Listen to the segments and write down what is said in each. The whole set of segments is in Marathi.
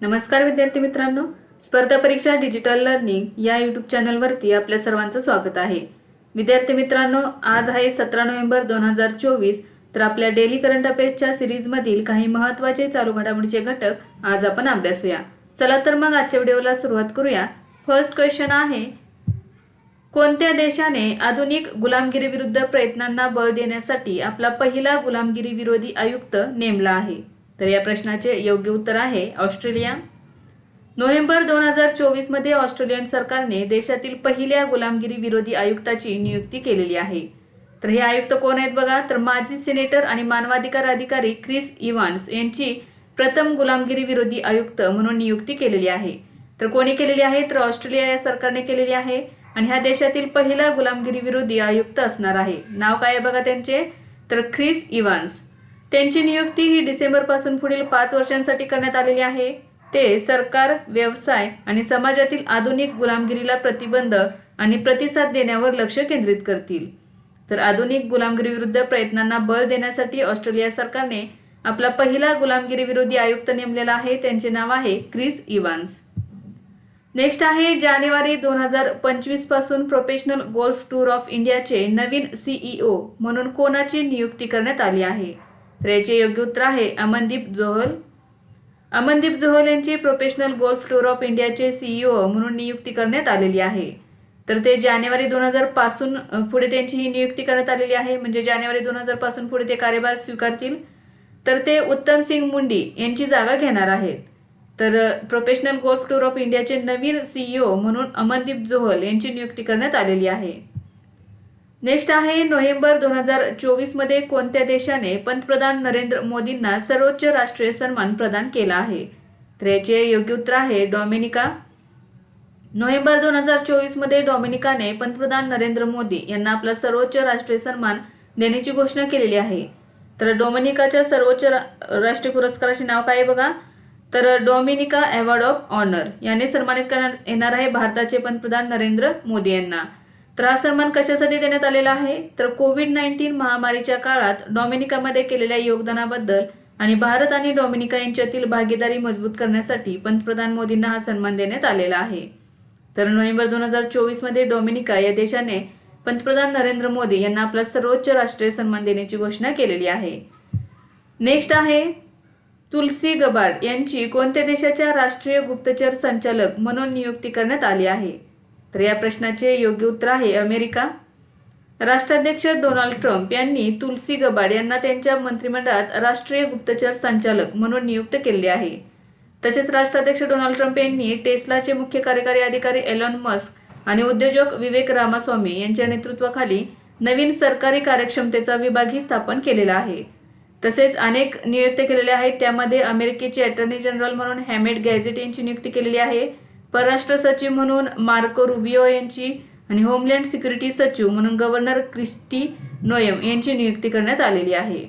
नमस्कार विद्यार्थी मित्रांनो. स्पर्धा परीक्षा डिजिटल लर्निंग या यूट्यूब चॅनलवरती आपल्या सर्वांचं स्वागत आहे. विद्यार्थी मित्रांनो आज आहे सतरा नोव्हेंबर दोन हजार चोवीस तर आपल्या डेली करंट अफेअर्सच्या सिरीजमधील काही महत्त्वाचे चालू घडामोडीचे घटक आज आपण अभ्यासूया चला तर मग आजच्या व्हिडिओला सुरुवात करूया. फर्स्ट क्वेश्चन आहे कोणत्या देशाने आधुनिक गुलामगिरी विरुद्ध प्रयत्नांना बळ देण्यासाठी आपला पहिला गुलामगिरी विरोधी आयुक्त नेमला आहे? तर या प्रश्नाचे योग्य उत्तर आहे ऑस्ट्रेलिया. नोव्हेंबर दोन हजार चोवीसमध्ये ऑस्ट्रेलियन सरकारने देशातील पहिल्या गुलामगिरी विरोधी आयुक्ताची नियुक्ती केलेली आहे. तर हे आयुक्त कोण आहेत बघा? तर माजी सिनेटर आणि मानवाधिकार अधिकारी क्रिस इव्हान्स यांची प्रथम गुलामगिरी विरोधी आयुक्त म्हणून नियुक्ती केलेली आहे. तर कोणी केलेली आहे? तर ऑस्ट्रेलिया या सरकारने केलेली आहे आणि ह्या देशातील पहिला गुलामगिरी विरोधी आयुक्त असणार आहे. नाव काय आहे बघा त्यांचे? तर ख्रिस इव्हान्स. त्यांची नियुक्ती ही डिसेंबरपासून पुढील पाच वर्षांसाठी करण्यात आलेली आहे. ते सरकार व्यवसाय आणि समाजातील आधुनिक गुलामगिरीला प्रतिबंध आणि प्रतिसाद देण्यावर लक्ष केंद्रित करतील. तर आधुनिक गुलामगिरीविरुद्ध प्रयत्नांना बळ देण्यासाठी ऑस्ट्रेलिया सरकारने आपला पहिला गुलामगिरीविरोधी आयुक्त नेमलेला आहे. त्यांचे नाव आहे क्रिस इव्हान्स नेक्स्ट आहे जानेवारी दोन हजार पंचवीसपासून प्रोफेशनल गोल्फ टूर ऑफ इंडियाचे नवीन सीईओ म्हणून कोणाची नियुक्ती करण्यात आली आहे? तर याचे योग्य उत्तर आहे. अमनदीप जोहल. अमनदीप जोहल यांची प्रोफेशनल गोल्फ टूर ऑफ इंडियाचे सीईओ म्हणून नियुक्ती करण्यात आलेली आहे. तर ते जानेवारी दोन हजारपासून पुढे त्यांची ही नियुक्ती करण्यात आलेली आहे. म्हणजे जानेवारी दोन हजारपासून पुढे ते कार्यभार स्वीकारतील. तर ते उत्तम सिंग मुंडी यांची जागा घेणार आहेत. तर प्रोफेशनल गोल्फ टूर ऑफ इंडियाचे नवीन सीईओ म्हणून अमनदीप जोहल यांची नियुक्ती करण्यात आलेली आहे. नेक्स्ट आहे नोव्हेंबर दोन हजार चोवीसमध्ये कोणत्या देशाने पंतप्रधान नरेंद्र मोदींना सर्वोच्च राष्ट्रीय सन्मान प्रदान केला आहे? तर याचे योग्य उत्तर आहे डॉमिनिका. नोव्हेंबर दोन हजार चोवीसमध्ये डॉमिनिकाने पंतप्रधान नरेंद्र मोदी यांना आपला सर्वोच्च राष्ट्रीय सन्मान देण्याची घोषणा केलेली आहे. तर डोमिनिकाच्या सर्वोच्च राष्ट्रीय पुरस्काराचे नाव काय आहे बघा? तर डॉमिनिका अवॉर्ड ऑफ ऑनर याने सन्मानित करण्यात येणार आहे भारताचे पंतप्रधान नरेंद्र मोदी यांना. त्रास सन्मान कशासाठी देण्यात आलेला आहे? तर कोविड नाईन्टीन महामारीच्या काळात डॉमिनिकामध्ये केलेल्या योगदानाबद्दल आणि भारत आणि डॉमिनिका यांच्यातील भागीदारी मजबूत करण्यासाठी पंतप्रधान मोदींना हा सन्मान देण्यात आलेला आहे. तर नोव्हेंबर दोन हजार चोवीसमध्ये डॉमिनिका या देशाने पंतप्रधान नरेंद्र मोदी यांना आपला सर्वोच्च राष्ट्रीय सन्मान देण्याची घोषणा केलेली आहे. नेक्स्ट आहे तुलसी गबाड यांची कोणत्या देशाच्या राष्ट्रीय गुप्तचर संचालक म्हणून नियुक्ती करण्यात आली आहे? तर या प्रश्नाचे योग्य उत्तर आहे अमेरिका. राष्ट्राध्यक्ष डोनाल्ड ट्रम्प यांनी तुलसी गबाड यांना त्यांच्या मंत्रिमंडळात राष्ट्रीय गुप्तचर संचालक म्हणून नियुक्त केले आहे. तसेच राष्ट्राध्यक्ष डोनाल्ड ट्रम्प यांनी टेस्लाचे मुख्य कार्यकारी अधिकारी एलॉन मस्क आणि उद्योजक विवेक रामास्वामी यांच्या नेतृत्वाखाली नवीन सरकारी कार्यक्षमतेचा विभागही स्थापन केलेला आहे. तसेच अनेक नियुक्त केलेले आहेत त्यामध्ये अमेरिकेचे अटर्नी जनरल म्हणून हॅमेड गॅझेट यांची नियुक्ती केलेली आहे. परराष्ट्र सचिव म्हणून मार्को रुबिओ यांची आणि होमलँड सिक्युरिटी सचिव म्हणून गव्हर्नर क्रिस्टी नोयम यांची नियुक्ती करण्यात आलेली आहे.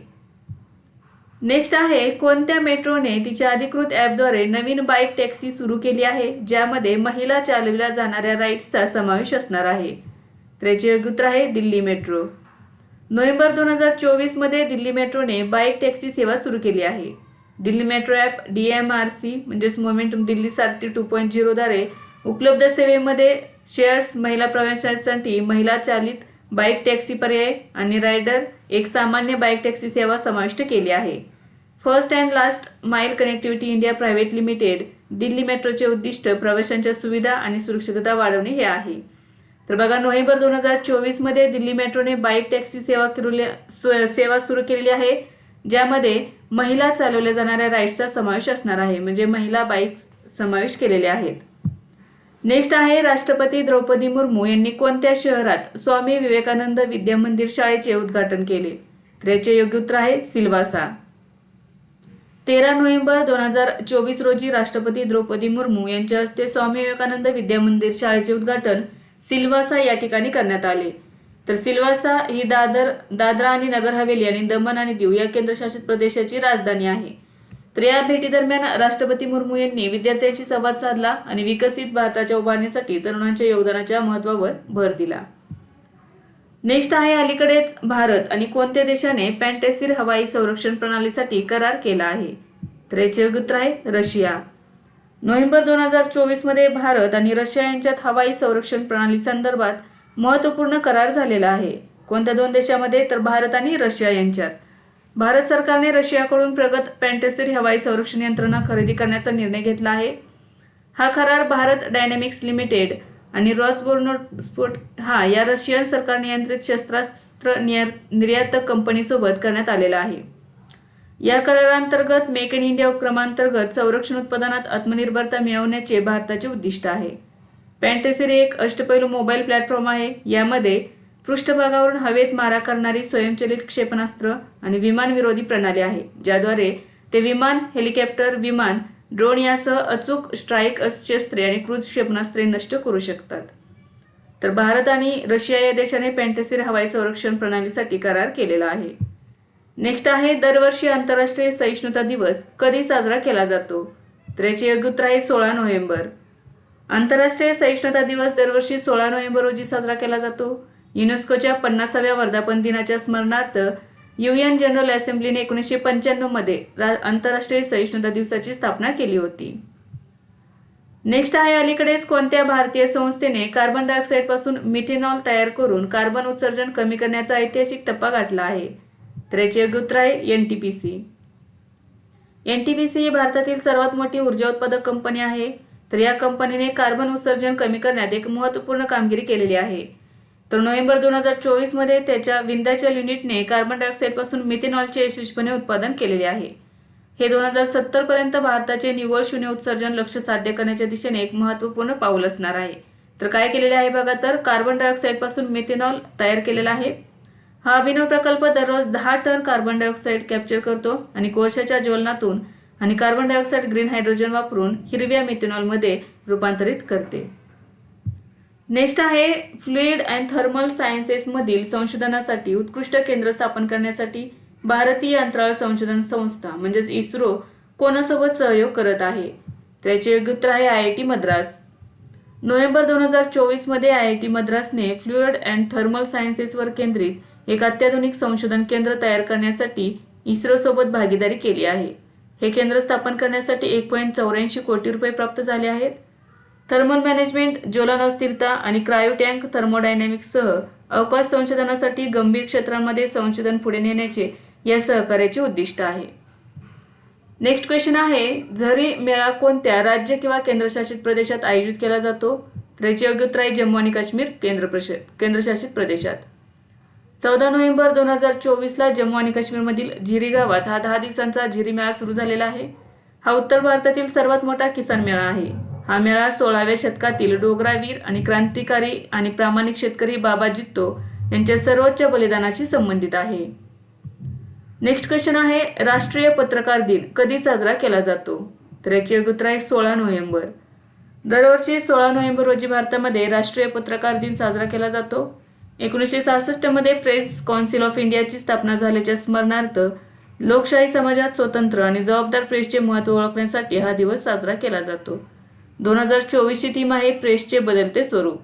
नेक्स्ट आहे कोणत्या मेट्रोने तिच्या अधिकृत ॲपद्वारे नवीन बाईक टॅक्सी सुरू केली आहे ज्यामध्ये महिला चालविल्या जाणाऱ्या राईड्सचा समावेश असणार आहे? तर याचे योग्य उत्तर आहे दिल्ली मेट्रो. नोव्हेंबर दोन हजार चोवीसमध्ये दिल्ली मेट्रोने बाईक टॅक्सी सेवा सुरू केली आहे. Delhi metro app D M R C म्हणजेच momentum Delhi Sarathi two point झिरोद्वारे उपलब्ध सेवेमध्ये शेअर्स महिला प्रवाशांसाठी महिला चालित बाईक टॅक्सी पर्याय आणि रायडर एक सामान्य बाईक टॅक्सी सेवा समाविष्ट केली आहे. First and last mile connectivity India private limited Delhi मेट्रोचे उद्दिष्ट प्रवाशांच्या सुविधा आणि सुरक्षितता वाढवणे हे आहे. तर बघा नोव्हेंबर दोन हजार चोवीसमध्ये दिल्ली मेट्रोने बाईक टॅक्सी सेवा केलेल्या सु- सेवा सुरू केलेली आहे. ज्यामध्ये महिला चालवल्या जाणाऱ्या राईड्सचा समावेश असणार आहे. म्हणजे महिला बाईक समावेश केलेले आहेत. नेक्स्ट आहे राष्ट्रपती द्रौपदी मुर्मू यांनी कोणत्या शहरात स्वामी विवेकानंद विद्या मंदिर शाळेचे उद्घाटन केले? तर याचे योग्य उत्तर आहे सिल्वासा. तेरा नोव्हेंबर दोन हजार चोवीस रोजी राष्ट्रपती द्रौपदी मुर्मू यांच्या हस्ते स्वामी विवेकानंद विद्या मंदिर शाळेचे उद्घाटन सिल्वासा या ठिकाणी करण्यात आले. तर सिल्वासा ही दादर दादरा आणि नगर हवेली आणि दमन आणि दीव या केंद्रशासित प्रदेशाची राजधानी आहे. तर या भेटीदरम्यान राष्ट्रपती मुर्मू यांनी विद्यार्थ्यांशी संवाद साधला आणि विकसित भारताच्या उभारणीसाठी तरुणांच्या योगदानाच्या महत्वावर भर दिला. नेक्स्ट आहे अलीकडेच भारत आणि कोणत्या देशाने पॅन्टेसिर हवाई संरक्षण प्रणालीसाठी करार केला आहे? तर याचे उत्तर आहे रशिया. नोव्हेंबर दोन हजार चोवीसमध्ये भारत आणि रशिया यांच्यात हवाई संरक्षण प्रणाली संदर्भात महत्त्वपूर्ण करार झालेला आहे. कोणत्या दोन देशामध्ये? तर भारत आणि रशिया यांच्यात. भारत सरकारने रशियाकडून प्रगत पॅन्टेसिर हवाई संरक्षण यंत्रणा खरेदी करण्याचा निर्णय घेतला आहे. हा करार भारत डायनॅमिक्स लिमिटेड आणि रॉसबोर्नो स्फोट हा या रशियन सरकार नियंत्रित शस्त्रास्त्र नियर निर्यातक कंपनीसोबत करण्यात आलेला आहे. या करारांतर्गत मेक इन इंडिया उपक्रमांतर्गत संरक्षण उत्पादनात आत्मनिर्भरता मिळवण्याचे भारताचे उद्दिष्ट आहे. पॅन्टेसर एक अष्टपैलू मोबाईल प्लॅटफॉर्म आहे. यामध्ये पृष्ठभागावरून हवेत मारा करणारी स्वयंचलित क्षेपणास्त्र आणि विमान विरोधी प्रणाली आहे ज्याद्वारे ते विमान हेलिकॉप्टर विमान ड्रोन यासह अचूक स्ट्राईक शस्त्रे आणि क्रूज क्षेपणास्त्रे नष्ट करू शकतात. तर भारत आणि रशिया या देशाने पॅन्टेसिर हवाई संरक्षण प्रणालीसाठी करार केलेला आहे. नेक्स्ट आहे दरवर्षी आंतरराष्ट्रीय सहिष्णुता दिवस कधी साजरा केला जातो? तर याचे योग्य उत्तर आहे सोळा नोव्हेंबर. आंतरराष्ट्रीय सहिष्णुता दिवस दरवर्षी सोळा नोव्हेंबर रोजी साजरा केला जातो. युनेस्कोच्या पन्नासाव्या वर्धापन दिनाच्या स्मरणार्थ युएन जनरल असेंब्लीने एकोणीसशे पंच्याण्णवमध्ये रा- आंतरराष्ट्रीय सहिष्णुता दिवसाची स्थापना केली होती. नेक्स्ट आहे अलीकडेच कोणत्या भारतीय संस्थेने कार्बन डायऑक्साईडपासून मिथेनॉल तयार करून कार्बन उत्सर्जन कमी करण्याचा ऐतिहासिक टप्पा गाठला आहे. तर याचे योग्य उत्तर आहे N T P C N T P C ही भारतातील सर्वात मोठी ऊर्जा उत्पादक कंपनी आहे. तर या कंपनीने कार्बन उत्सर्जन कमी करण्यात एक महत्त्वपूर्ण कामगिरी केलेली आहे. तर नोव्हेंबर दोन हजार चोवीसमध्ये त्याच्या विंध्याच्या युनिटने कार्बन डायऑक्साईडपासून मिथेनॉलचे यशस्वीपणे उत्पादन केलेले आहे. हे दोन हजार सत्तरपर्यंत भारताचे निव्वळ शून्य उत्सर्जन लक्ष साध्य करण्याच्या दिशेने एक महत्त्वपूर्ण पाऊल असणार आहे. तर काय केलेले आहे बघा तर कार्बन डायऑक्साईडपासून मिथेनॉल तयार केलेला आहे. हा अभिनव प्रकल्प दररोज दहा टन कार्बन डायऑक्साईड कॅप्चर करतो आणि कोळशाच्या ज्वलनातून आणि कार्बन डायऑक्साईड ग्रीन हायड्रोजन वापरून हिरव्या मिथेनॉलमध्ये रूपांतरित करते. नेक्स्ट आहे फ्लुइड अँड थर्मल सायन्सेसमधील संशोधनासाठी उत्कृष्ट केंद्र स्थापन करण्यासाठी भारतीय अंतराळ संशोधन संस्था म्हणजेच इस्रो कोणासोबत सहयोग करत आहे? त्याचे योग्य उत्तर आहे I I T Madras. November दोन हजार चोवीसमध्ये आय आय टी मद्रासने फ्लुइड अँड थर्मल सायन्सेसवर केंद्रित एक अत्याधुनिक संशोधन केंद्र तयार करण्यासाठी इस्रोसोबत भागीदारी केली आहे. हे केंद्र स्थापन करण्यासाठी एक पॉईंट चौऱ्याऐंशी कोटी रुपये प्राप्त झाले आहेत. थर्मल मॅनेजमेंट ज्वलन अस्थिरता आणि क्रायो टँक थर्मोडायनॅमिक्ससह अवकाश संशोधनासाठी गंभीर क्षेत्रांमध्ये संशोधन पुढे नेण्याचे या सहकार्याचे उद्दिष्ट आहे. नेक्स्ट क्वेश्चन आहे झरी मेळा कोणत्या राज्य किंवा केंद्रशासित प्रदेशात आयोजित केला जातो? त्याचे योग्य उत्तर आहे जम्मू आणि काश्मीर केंद्र प्रश केंद्रशासित प्रदेशात. चौदा नोव्हेंबर दोन हजार चोवीसला जम्मू आणि काश्मीरमधील झिरी गावात हा दहा दिवसांचा झिरी मेळा सुरू झालेला आहे. हा उत्तर भारतातील सर्वात मोठा किसान मेळा आहे. हा मेळा सोळाव्या शतकातील डोगरावीर आणि क्रांतिकारी आणि प्रामाणिक शेतकरी बाबा जित्तो यांच्या सर्वोच्च बलिदानाशी संबंधित आहे. नेक्स्ट क्वेश्चन आहे राष्ट्रीय पत्रकार दिन कधी साजरा केला जातो? तर याची उत्तर आहे सोळा नोव्हेंबर. दरवर्षी सोळा नोव्हेंबर रोजी भारतामध्ये राष्ट्रीय पत्रकार दिन साजरा केला जातो. एकोणीसशे सहासष्टमध्ये प्रेस कौन्सिल ऑफ इंडियाची स्थापना झाल्याच्या स्मरणार्थ लोकशाही समाजात स्वतंत्र आणि जबाबदार प्रेसचे महत्त्व ओळखण्यासाठी हा दिवस साजरा केला जातो. दोन हजार चोवीसची थीम आहे प्रेसचे बदलते स्वरूप.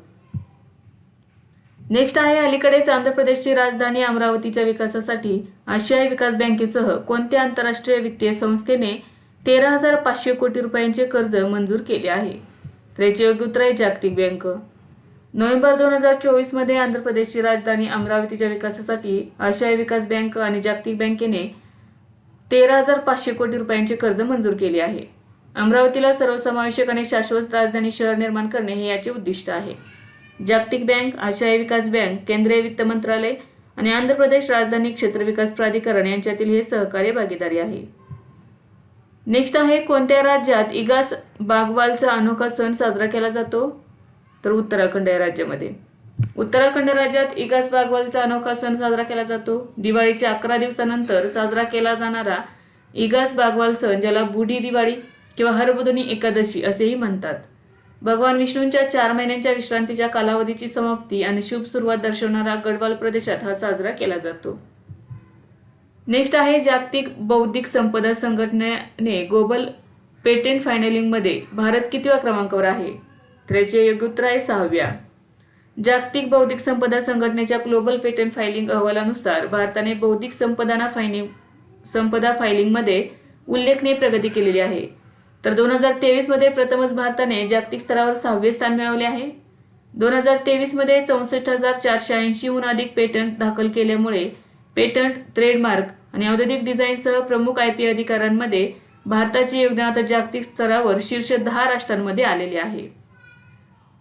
नेक्स्ट आहे अलीकडेच आंध्र प्रदेशची राजधानी अमरावतीच्या विकासासाठी आशियाई विकास बँकेसह कोणत्या आंतरराष्ट्रीय वित्तीय संस्थेने तेरा हजार पाचशे कोटी रुपयांचे कर्ज मंजूर केले आहे? त्याचे योग्य उत्तर आहे जागतिक बँक. नोव्हेंबर दोन हजार चोवीसमध्ये आंध्र प्रदेशची राजधानी अमरावतीच्या विकासासाठी आशियाई विकास बँक आणि जागतिक बँकेने तेरा हजार पाचशे कोटी रुपयांचे कर्ज मंजूर केले आहे. अमरावतीला सर्वसमावेशक आणि शाश्वत राजधानी शहर निर्माण करणे हे याचे उद्दिष्ट आहे. जागतिक बँक आशियाई विकास बँक केंद्रीय वित्त मंत्रालय आणि आंध्र प्रदेश राजधानी क्षेत्र विकास प्राधिकरण यांच्यातील हे सहकार्य भागीदारी आहे. नेक्स्ट आहे कोणत्या राज्यात इगास बागवालचा अनोखा सण साजरा केला जातो? तर उत्तराखंड या राज्यामध्ये. उत्तराखंड राज्यात इगास बागवालचा अनोखा सण साजरा केला जातो. दिवाळीच्या अकरा दिवसानंतर साजरा केला जाणारा इगास बागवाल सण ज्याला बुढी दिवाळी किंवा हरबुधनी एकादशी असेही म्हणतात. भगवान विष्णूंच्या चार महिन्यांच्या विश्रांतीच्या कालावधीची समाप्ती आणि शुभ सुरुवात दर्शवणारा गडवाल प्रदेशात हा साजरा केला जातो. नेक्स्ट आहे जागतिक बौद्धिक संपदा संघटनेने ग्लोबल पेटेंट फायनलिंगमध्ये भारत कितव्या क्रमांकावर आहे? त्रेचे याचे आहे सहाव्या. जागतिक बौद्धिक संपदा संघटनेच्या ग्लोबल पेटंट फायलिंग अहवालानुसार भारताने बौद्धिक संपदाना फायलिंग संपदा फायलिंगमध्ये उल्लेखनीय प्रगती केलेली आहे. तर दोन हजार तेवीसमध्ये प्रथमच भारताने जागतिक स्तरावर सहावे स्थान मिळवले आहे. दोन हजार तेवीसमध्ये चौसष्ट हजार चारशे ऐंशीहून अधिक पेटंट दाखल केल्यामुळे पेटंट ट्रेडमार्क आणि औद्योगिक डिझाईनसह प्रमुख आय पी अधिकाऱ्यांमध्ये भारताचे योगदान आता जागतिक स्तरावर शीर्ष दहा राष्ट्रांमध्ये आलेले आहे.